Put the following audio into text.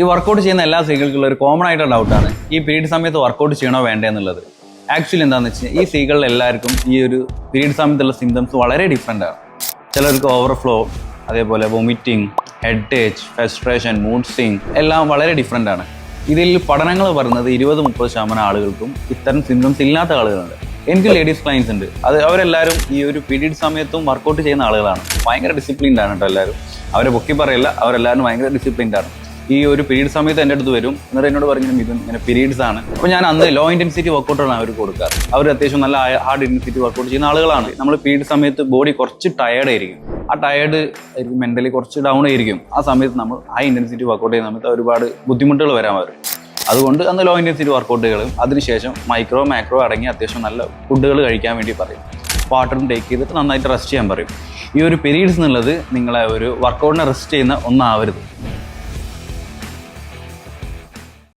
ഈ വർക്കൗട്ട് ചെയ്യുന്ന എല്ലാ സ്ത്രീകൾക്കുള്ള ഒരു കോമൺ ആയിട്ടുള്ള ഡൗട്ടാണ് ഈ പീരീഡ് സമയത്ത് വർക്കൗട്ട് ചെയ്യണോ വേണ്ടേ എന്നുള്ളത് ആക്ച്വലി എന്താണെന്ന് കഴിഞ്ഞാൽ ഈ സ്ത്രീകളിൽ എല്ലാവർക്കും ഈ ഒരു പീരീഡ് സമയത്തുള്ള സിംറ്റംസ് വളരെ ഡിഫറെന്റ് ആണ്. ചിലർക്ക് ഓവർഫ്ലോ അതേപോലെ vomiting headache frustration mood swing എല്ലാം വളരെ ഡിഫറെന്റ് ആണ്. ഇതിൽ പഠനങ്ങൾ പറയുന്നത് ഇരുപത് മുപ്പത് ശതമാനം ആളുകൾക്കും ഇത്തരം സിംറ്റംസ് ഇല്ലാത്ത ആളുകളുണ്ട്. എനിക്ക് ലേഡീസ് ക്ലയൻസ് ഉണ്ട്. അത് അവരെല്ലാവരും ഈ ഒരു പീരീഡ് സമയത്തും വർക്കൗട്ട് ചെയ്യുന്ന ആളുകളാണ്. ഭയങ്കര ഡിസിപ്ലിൻഡ് ആണ് കേട്ടോ എല്ലാവരും. അവരെ പൊക്കി പറയില്ല അവരെല്ലാവരും ഭയങ്കര ഡിസിപ്ലിൻഡ് ആണ്. ഈ ഒരു പീരീഡ് സമയത്ത് എന്റെ അടുത്ത് വരും. എന്നിട്ട് എന്നോട് പറഞ്ഞു മിഥുൻ ഇങ്ങനെ പീരീഡ്സ് ആണ്. അപ്പോൾ ഞാൻ അന്ന് ലോ ഇന്റൻസിറ്റി വർക്കൗട്ടാണ് അവർ കൊടുക്കാറ്. അവർ അത്യാവശ്യം നല്ല ഹാർഡ് ഇന്റൻസിറ്റി വർക്കൗട്ട് ചെയ്യുന്ന ആളുകളാണ്. നമ്മൾ പീരീഡ് സമയത്ത് ബോഡി കുറച്ച് ടയേർഡ് ആയിരിക്കും. ആ ടയേർഡ് ആയിരിക്കും മെന്റലി കുറച്ച് ഡൗൺ ആയിരിക്കും. ആ സമയത്ത് നമ്മൾ ഹൈ ഇന്റൻസിറ്റി വർക്കൗട്ട് ചെയ്യുന്ന സമയത്ത് ഒരുപാട് ബുദ്ധിമുട്ടുകൾ വരാൻ വരും അതുകൊണ്ട് അന്ന് ലോ ഇന്റൻസിറ്റി വർക്കൗട്ടുകളും അതിനുശേഷം മൈക്രോ മാക്രോ അടങ്ങി അത്യാവശ്യം നല്ല ഫുഡുകൾ കഴിക്കാൻ വേണ്ടി പറയും. വാട്ടറും ടേക്ക് ചെയ്തിട്ട് നന്നായിട്ട് റെസ്റ്റ് ചെയ്യാൻ പറയും. ഈ ഒരു പീരീഡ്സ് എന്നുള്ളത് നിങ്ങളെ ഒരു വർക്കൗട്ടിനെ റെസ്റ്റ് ചെയ്യുന്ന ഒന്നാവരുത്.